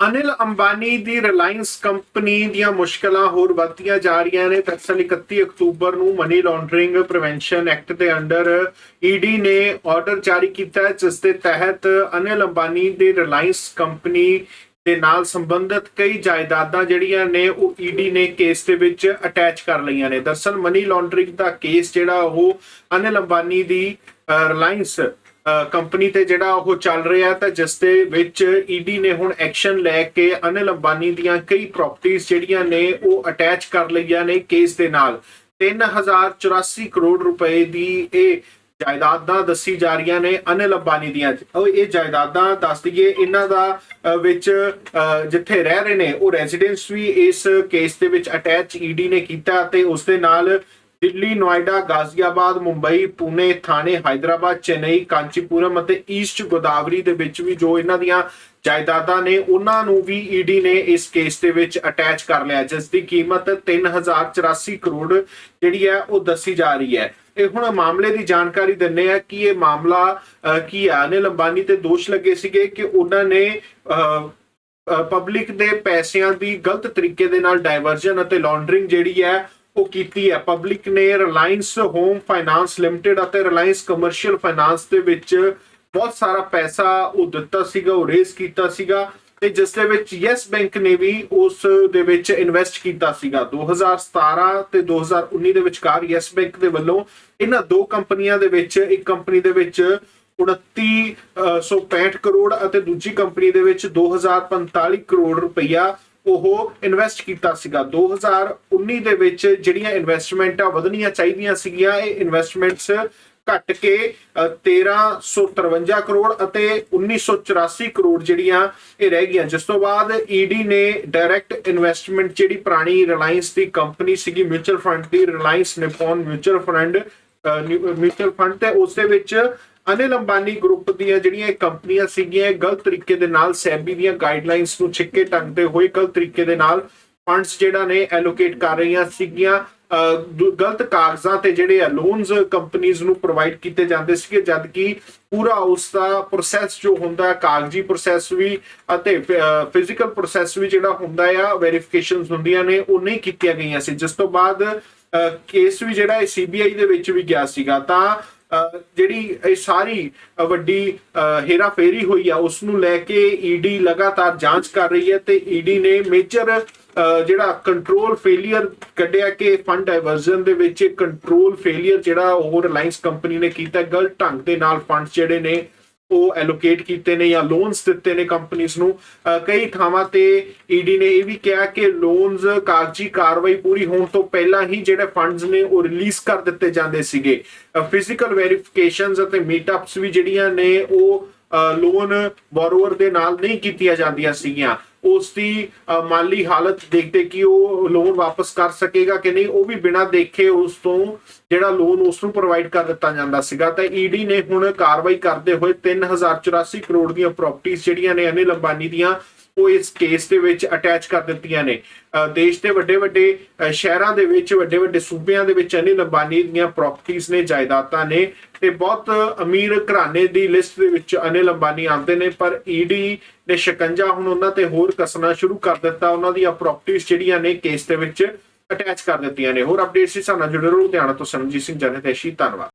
ਅਨਿਲ ਅੰਬਾਨੀ ਦੀ Reliance company ਦੀਆਂ ਮੁਸ਼ਕਲਾਂ ਹੋਰ ਵੱਧਦੀਆਂ ਜਾ ਰਹੀਆਂ ਨੇ। ਦਰਅਸਲ 31 ਅਕਤੂਬਰ ਨੂੰ ਮਨੀ ਲਾਂਡਰਿੰਗ ਪ੍ਰੀਵੈਂਸ਼ਨ ਐਕਟ ਦੇ ਅੰਡਰ ਈਡੀ ਨੇ ਆਰਡਰ ਜਾਰੀ ਕੀਤਾ ਜਿਸ ਦੇ ਤਹਿਤ ਅਨਿਲ ਅੰਬਾਨੀ ਦੇ ਰਿਲਾਇੰਸ ਕੰਪਨੀ ਦੇ ਨਾਲ ਸੰਬੰਧਿਤ ਕਈ ਜਾਇਦਾਦਾਂ ਜਿਹੜੀਆਂ ਨੇ, ਉਹ ਈਡੀ ਨੇ ਕੇਸ ਦੇ ਵਿੱਚ ਅਟੈਚ ਕਰ ਲਈਆਂ ਨੇ। ਦਰਅਸਲ ਮਨੀ ਲਾਂਡਰਿੰਗ ਦਾ ਕੇਸ ਜਿਹੜਾ, ਉਹ ਅਨਿਲ ਅੰਬਾਨੀ ਦੀ ਰਿਲਾਇੰਸ ਕੰਪਨੀ ਤੇ ਜਿਹੜਾ ਉਹ ਚੱਲ ਰਿਹਾ ਤਾਂ ਜਿਸ ਦੇ ਵਿੱਚ ਈਡੀ ਨੇ ਹੁਣ ਐਕਸ਼ਨ ਲੈ ਕੇ ਅਨਿਲ ਅੰਬਾਨੀ ਦੀਆਂ ਕਈ ਪ੍ਰਾਪਰਟੀਆਂ ਜਿਹੜੀਆਂ ਨੇ ਉਹ ਅਟੈਚ ਕਰ ਲਈਆਂ ਨੇ ਕੇਸ ਦੇ ਨਾਲ। 3084 ਕਰੋੜ ਰੁਪਏ ਦੀ ਇਹ ਜਾਇਦਾਦਾਂ ਦੱਸੀ ਜਾ ਰਹੀਆਂ ਨੇ ਅਨਿਲ ਅੰਬਾਨੀ ਦੀਆਂ। ਉਹ ਇਹ ਜਾਇਦਾਦਾਂ ਦੱਸ ਦਈਏ, ਇਹਨਾਂ ਦਾ ਵਿੱਚ ਜਿੱਥੇ ਰਹਿ ਰਹੇ ਨੇ, ਉਹ ਰੈਜ਼ੀਡੈਂਸ ਵੀ ਇਸ ਕੇਸ ਦੇ ਵਿੱਚ ਅਟੈਚ ਈਡੀ ਨੇ ਕੀਤਾ ਤੇ ਉਸ ਦੇ ਨਾਲ ਦਿੱਲੀ, ਨੋਇਡਾ, ਗਾਜ਼ੀਆਬਾਦ, ਮੁੰਬਈ ਪੂਨੇ ਥਾਣੇ ਹైదరాబాద్ ਚੇਨਈ, ਕਾਂਚੀਪੁਰਮ ਅਤੇ ਈਸਟ ਗੋਦਾਵਰੀ ਦੇ ਵਿੱਚ ਵੀ ਜੋ ਇਹਨਾਂ ਦੀਆਂ ਜਾਇਦਾਦਾਂ ਨੇ, ਉਹਨਾਂ ਨੂੰ ਵੀ ਈਡੀ ਨੇ ਇਸ ਕੇਸ ਦੇ ਵਿੱਚ ਅਟੈਚ ਕਰ ਲਿਆ। ਜਿਸ ਦੀ ਕੀਮਤ 3084 ਕਰੋੜ ਜਿਹੜੀ ਹੈ, ਉਹ ਦੱਸੀ ਜਾ ਰਹੀ ਹੈ। ਇਹ ਹੁਣ ਮਾਮਲੇ ਦੀ ਜਾਣਕਾਰੀ ਦਿੰਨੇ ਆ ਕਿ ਇਹ ਮਾਮਲਾ ਕੀ ਆ ਅਨਿਲ ਅੰਬਾਨੀ ਤੇ ਦੋਸ਼ ਲੱਗੇ ਸੀਗੇ ਕਿ ਉਹਨਾਂ ਨੇ ਪਬਲਿਕ ਦੇ ਪੈਸਿਆਂ ਦੀ ਗਲਤ ਤਰੀਕੇ ਦੇ ਨਾਲ ਡਾਇਵਰਜਨ ਅਤੇ ਲਾਂਡਰਿੰਗ ਜਿਹੜੀ ਹੈ ਉਹ ਕੀਤੀ ਹੈ। ਪਬਲਿਕ ਨੇ ਰਿਲਾਇੰਸ ਹੋਮ ਫਾਈਨਾਂਸ ਲਿਮਟਿਡ ਅਤੇ ਰਿਲਾਇੰਸ ਕਮਰਸ਼ੀਅਲ ਫਾਈਨਾਂਸ ਦੇ ਵਿੱਚ ਬਹੁਤ ਸਾਰਾ ਪੈਸਾ ਉਹ ਦਿੱਤਾ ਸੀਗਾ, ਉਹ ਰੇਜ਼ ਕੀਤਾ ਸੀਗਾ ਤੇ ਜਿਸ ਦੇ ਵਿੱਚ ਯੈਸ ਬੈਂਕ ਨੇ ਵੀ ਉਸ ਦੇ ਵਿੱਚ ਇਨਵੈਸਟ ਕੀਤਾ ਸੀਗਾ। 2017 ਤੇ 2019 ਦੇ ਵਿਚਕਾਰ ਯੈਸ ਬੈਂਕ ਦੇ ਵੱਲੋਂ ਇਹਨਾਂ ਦੋ ਕੰਪਨੀਆਂ ਦੇ ਵਿੱਚ, ਇੱਕ ਕੰਪਨੀ ਦੇ ਵਿੱਚ 2965 ਕਰੋੜ ਅਤੇ ਦੂਜੀ ਕੰਪਨੀ ਦੇ ਵਿੱਚ 2045 ਕਰੋੜ ਰੁਪਈਆ ਉਹ ਇਨਵੈਸਟ ਕੀਤਾ ਸੀਗਾ। 2019 ਦੇ ਵਿੱਚ ਜਿਹੜੀਆਂ ਇਨਵੈਸਟਮੈਂਟਾਂ ਵਧਣੀਆਂ ਚਾਹੀਦੀਆਂ ਸੀਗੀਆਂ। ਇਹ ਇਨਵੈਸਟਮੈਂਟਸ ਘਟ ਕੇ 1353 ਕਰੋੜ ਅਤੇ 1984 ਕਰੋੜ ਜਿਹੜੀਆਂ ਇਹ ਰਹਿ ਗਈਆਂ। ਜਿਸ ਤੋਂ ਬਾਅਦ ਈਡੀ ਨੇ ਡਾਇਰੈਕਟ ਇਨਵੈਸਟਮੈਂਟ ਜਿਹੜੀ ਪੁਰਾਣੀ ਰਿਲਾਇੰਸ ਦੀ ਕੰਪਨੀ ਸੀਗੀ ਮਿਊਚੁਅਲ ਫੰਡ ਦੀ Reliance Nippon mutual fund mutual fund ਤੇ ਉਸ ਦੇ ਵਿੱਚ ਅਨਿਲ ਅੰਬਾਨੀ ਗਰੁੱਪ ਦੀਆਂ ਜਿਹੜੀਆਂ ਇਹ ਕੰਪਨੀਆਂ ਸੀਗੀਆਂ ਗਲਤ ਤਰੀਕੇ ਦੇ ਨਾਲ ਸੈਬੀ ਦੀਆਂ ਗਾਈਡਲਾਈਨਸ ਨੂੰ ਛਿੱਕੇ ਟੰਗਦੇ ਹੋਏ ਗਲਤ ਤਰੀਕੇ ਦੇ ਨਾਲ ਫੰਡਸ ਜਿਹੜਾ ਨੇ ਐਲੋਕੇਟ ਕਰ ਰਹੀਆਂ ਸੀਗੀਆਂ। ਗਲਤ ਕਾਗਜ਼ਾਂ ਤੇ ਜਿਹੜੇ ਆ ਲੋਨਸ ਕੰਪਨੀਆਂ ਨੂੰ ਪ੍ਰੋਵਾਈਡ ਕੀਤੇ ਜਾਂਦੇ ਸੀਗੇ ਜਦ ਕਿ ਪੂਰਾ ਉਸ ਦਾ ਪ੍ਰੋਸੈਸ ਜੋ ਹੁੰਦਾ ਕਾਗਜ਼ੀ ਪ੍ਰੋਸੈਸ ਵੀ ਅਤੇ ਫਿਜ਼ੀਕਲ ਪ੍ਰੋਸੈਸ ਵੀ ਜਿਹੜਾ ਹੁੰਦਾ ਆ ਵੈਰੀਫਿਕੇਸ਼ਨਸ ਹੁੰਦੀਆਂ ਨੇ, ਉਹ ਨਹੀਂ ਕੀਤੀਆਂ ਗਈਆਂ ਸੀ। ਜਿਸ ਤੋਂ ਬਾਅਦ ਕੇਸ ਵੀ ਜਿਹੜਾ ਹੈ ਸੀਬੀਆਈ ਦੇ ਵਿੱਚ ਵੀ ਗਿਆ ਸੀਗਾ, ਤਾਂ ਜਿਹੜੀ ਇਹ ਸਾਰੀ ਵੱਡੀ ਹੇਰਾ ਫੇਰੀ ਹੋਈ ਆ ਉਸ ਨੂੰ ਲੈ ਕੇ ਈਡੀ ਲਗਾਤਾਰ ਜਾਂਚ ਕਰ ਰਹੀ ਹੈ ਤੇ ਈਡੀ ਨੇ ਮੇਜਰ ਜਿਹੜਾ ਕੰਟਰੋਲ ਫੇਲਿਅਰ ਕੱਢਿਆ ਕਿ ਫੰਡ ਡਾਇਵਰਜਨ ਦੇ ਵਿੱਚ ਕੰਟਰੋਲ ਫੇਲਿਅਰ ਜਿਹੜਾ ਉਹ ਰਿਲਾਇੰਸ ਕੰਪਨੀ ਨੇ ਕੀਤਾ, ਗਲਤ ਢੰਗ ਦੇ ਨਾਲ ਫੰਡਸ ਜਿਹੜੇ ਨੇ ਉਹ ਐਲੋਕੇਟ ਕੀਤੇ ਨੇ ਜਾਂ ਲੋਨਸ ਦਿੱਤੇ ਨੇ ਕੰਪਨੀਆਂ ਨੂੰ ਕਈ ਥਾਵਾਂ ਤੇ ਈਡੀ ਨੇ ਇਹ ਵੀ ਕਿਹਾ ਕਿ ਲੋਨਸ ਕਾਗਜ਼ੀ ਕਾਰਵਾਈ ਪੂਰੀ ਹੋਣ ਤੋਂ ਪਹਿਲਾਂ ਹੀ ਜਿਹੜੇ ਫੰਡਸ ਨੇ ਉਹ ਰਿਲੀਜ਼ ਕਰ ਦਿੱਤੇ ਜਾਂਦੇ ਸੀਗੇ। ਫਿਜ਼ੀਕਲ ਵੈਰੀਫਿਕੇਸ਼ਨਸ ਅਤੇ ਮੀਟਅਪਸ ਵੀ ਜਿਹੜੀਆਂ ਨੇ ਉਹ ਲੋਨ ਬੋਰੋਵਰ ਦੇ ਨਾਲ ਨਹੀਂ ਕੀਤੀਆਂ ਜਾਂਦੀਆਂ ਸੀਗੀਆਂ। ਉਸ ਦੀ ਮਾਲੀ ਹਾਲਤ ਦੇਖਦੇ ਕਿ ਉਹ ਲੋਨ ਵਾਪਸ ਕਰ ਸਕੇਗਾ ਕਿ ਨਹੀਂ, ਉਹ ਵੀ ਬਿਨਾਂ ਦੇਖੇ ਉਸ ਤੋਂ ਜਿਹੜਾ ਲੋਨ ਉਸ ਨੂੰ ਪ੍ਰੋਵਾਈਡ ਕਰ ਦਿੱਤਾ ਜਾਂਦਾ ਸੀਗਾ। ਤਾਂ ਈਡੀ ਨੇ ਹੁਣ ਕਾਰਵਾਈ ਕਰਦੇ ਹੋਏ 3084 ਕਰੋੜ ਦੀਆਂ ਪ੍ਰਾਪਰਟੀਆਂ ਜਿਹੜੀਆਂ ਨੇ ਅਨਿਲ ਅੰਬਾਨੀ ਦੀਆਂ ਉਹ ਇਸ ਕੇਸ ਦੇ ਵਿੱਚ ਅਟੈਚ ਕਰ ਦਿੱਤੀਆਂ ਨੇ। ਅ, ਦੇਸ਼ ਦੇ ਵੱਡੇ ਵੱਡੇ ਸ਼ਹਿਰਾਂ ਦੇ ਵਿੱਚ ਵੱਡੇ ਵੱਡੇ ਸੂਬਿਆਂ ਦੇ ਵਿੱਚ ਅਨਿਲ ਅੰਬਾਨੀ ਦੀਆਂ ਪ੍ਰਾਪਰਟੀਆਂ ਨੇ ਜਾਇਦਾਦਾਂ ਨੇ ਤੇ ਬਹੁਤ ਅਮੀਰ ਘਰਾਣੇ ਦੀ ਲਿਸਟ ਦੇ ਵਿੱਚ ਅਨਿਲ ਅੰਬਾਨੀ ਆਉਂਦੇ ਨੇ ਪਰ ਈਡੀ ਨੇ ਸ਼ਿਕੰਜਾ ਹੁਣ ਉਹਨਾਂ ਤੇ ਹੋਰ ਕੱਸਣਾ ਸ਼ੁਰੂ ਕਰ ਦਿੱਤਾ। ਉਹਨਾਂ ਦੀਆਂ ਪ੍ਰਾਪਰਟੀਆਂ ਜਿਹੜੀਆਂ ਨੇ ਕੇਸ ਦੇ ਵਿੱਚ ਅਟੈਚ ਕਰ ਦਿੱਤੀਆਂ ਨੇ। ਹੋਰ ਅਪਡੇਟਸ ਇਸ ਨਾਲ ਜੁੜੇ ਰਹੋ। ਲੁਧਿਆਣਾ ਤੋਂ ਸਰਨਜੀਤ ਸਿੰਘ ਜਨਤੈਸ਼ੀ ਧੰਨਵਾਦ।